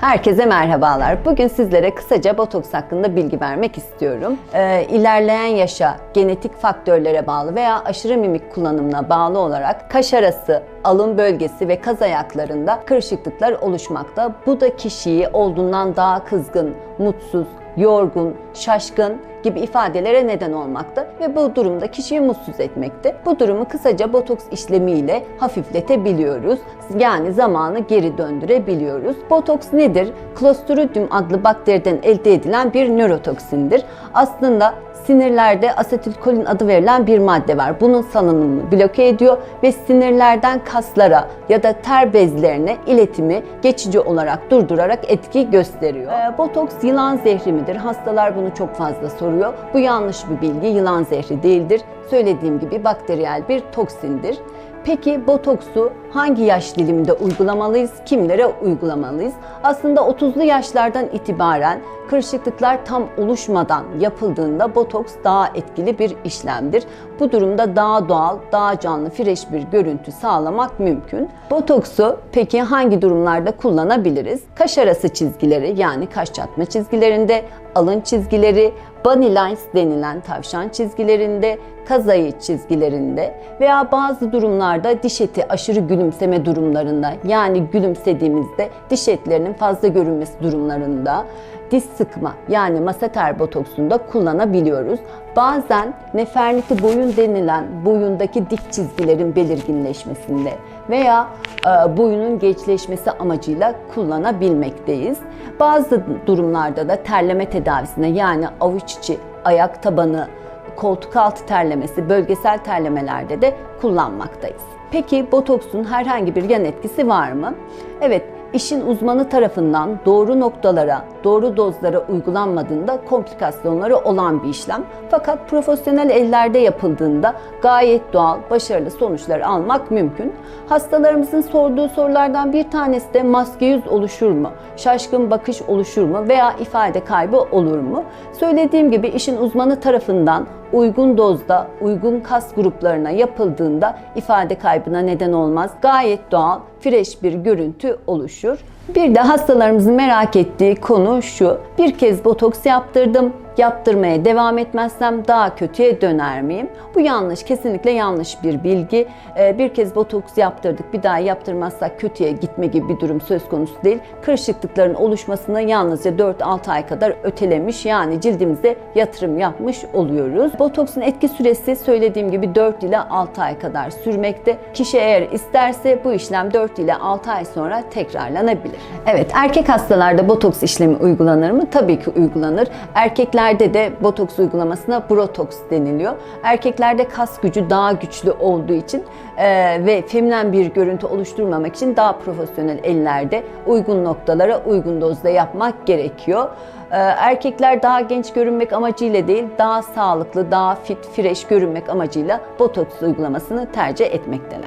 Herkese merhabalar. Bugün sizlere kısaca botoks hakkında bilgi vermek istiyorum. Ee, ilerleyen yaşa, genetik faktörlere bağlı veya aşırı mimik kullanımına bağlı olarak kaş arası, alın bölgesi ve kaz ayaklarında kırışıklıklar oluşmakta. Bu da kişiyi olduğundan daha kızgın, mutsuz, yorgun, şaşkın gibi ifadelere neden olmakta ve bu durumda kişiyi mutsuz etmekte. Bu durumu kısaca botoks işlemiyle hafifletebiliyoruz. Yani zamanı geri döndürebiliyoruz. Botoks nedir? Clostridium adlı bakteriden elde edilen bir nörotoksindir. Aslında sinirlerde asetilkolin adı verilen bir madde var. Bunun salınımını bloke ediyor ve sinirlerden kaslara ya da ter bezlerine iletimi geçici olarak durdurarak etki gösteriyor. Ee, botoks yılan zehri midir? Hastalar bunu çok fazla soruyor. Bu yanlış bir bilgi. Yılan zehri değildir. Söylediğim gibi bakteriyel bir toksindir. Peki botoksu hangi yaş diliminde uygulamalıyız? Kimlere uygulamalıyız? Aslında 30'lu yaşlardan itibaren kırışıklıklar tam oluşmadan yapıldığında botoks daha etkili bir işlemdir. Bu durumda daha doğal, daha canlı, fresh bir görüntü sağlamak mümkün. Botoksu peki hangi durumlarda kullanabiliriz? Kaş arası çizgileri yani kaş çatma çizgilerinde, alın çizgileri, bunny lines denilen tavşan çizgilerinde, kaz ayı çizgilerinde veya bazı durumlarda diş eti aşırı gülümseme durumlarında yani gülümsediğimizde diş etlerinin fazla görünmesi durumlarında diş sıkma yani maseter botoksunda kullanabiliyoruz. Bazen neferniti boyun denilen boyundaki dik çizgilerin belirginleşmesinde veya e, boyunun gençleşmesi amacıyla kullanabilmekteyiz. Bazı durumlarda da terleme tedavisine yani avuç içi, ayak tabanı, koltuk altı terlemesi, bölgesel terlemelerde de kullanmaktayız. Peki botoksun herhangi bir yan etkisi var mı? Evet, işin uzmanı tarafından doğru noktalara, doğru dozlara uygulanmadığında komplikasyonları olan bir işlem. Fakat profesyonel ellerde yapıldığında gayet doğal, başarılı sonuçlar almak mümkün. Hastalarımızın sorduğu sorulardan bir tanesi de maske yüz oluşur mu? Şaşkın bakış oluşur mu? Veya ifade kaybı olur mu? Söylediğim gibi işin uzmanı tarafından uygun dozda, uygun kas gruplarına yapıldığında ifade kaybına neden olmaz. Gayet doğal, fresh bir görüntü oluşur. Bir de hastalarımızın merak ettiği konu şu. Bir kez botoks yaptırdım. Yaptırmaya devam etmezsem daha kötüye döner miyim? Bu yanlış, kesinlikle yanlış bir bilgi. Ee, bir kez botoks yaptırdık, bir daha yaptırmazsak kötüye gitme gibi bir durum söz konusu değil. Kırışıklıkların oluşmasını yalnızca 4-6 ay kadar ötelemiş yani cildimize yatırım yapmış oluyoruz. Botoksun etki süresi söylediğim gibi 4 ile 6 ay kadar sürmekte. Kişi eğer isterse bu işlem 4 ile 6 ay sonra tekrarlanabilir. Evet, erkek hastalarda botoks işlemi uygulanır mı? Tabii ki uygulanır. Erkeklerde de botoks uygulamasına brotoks deniliyor. Erkeklerde kas gücü daha güçlü olduğu için e, ve feminen bir görüntü oluşturmamak için daha profesyonel ellerde uygun noktalara uygun dozda yapmak gerekiyor. Ee, Erkekler daha genç görünmek amacıyla değil, daha sağlıklı, daha fit, fresh görünmek amacıyla botoks uygulamasını tercih etmekteler.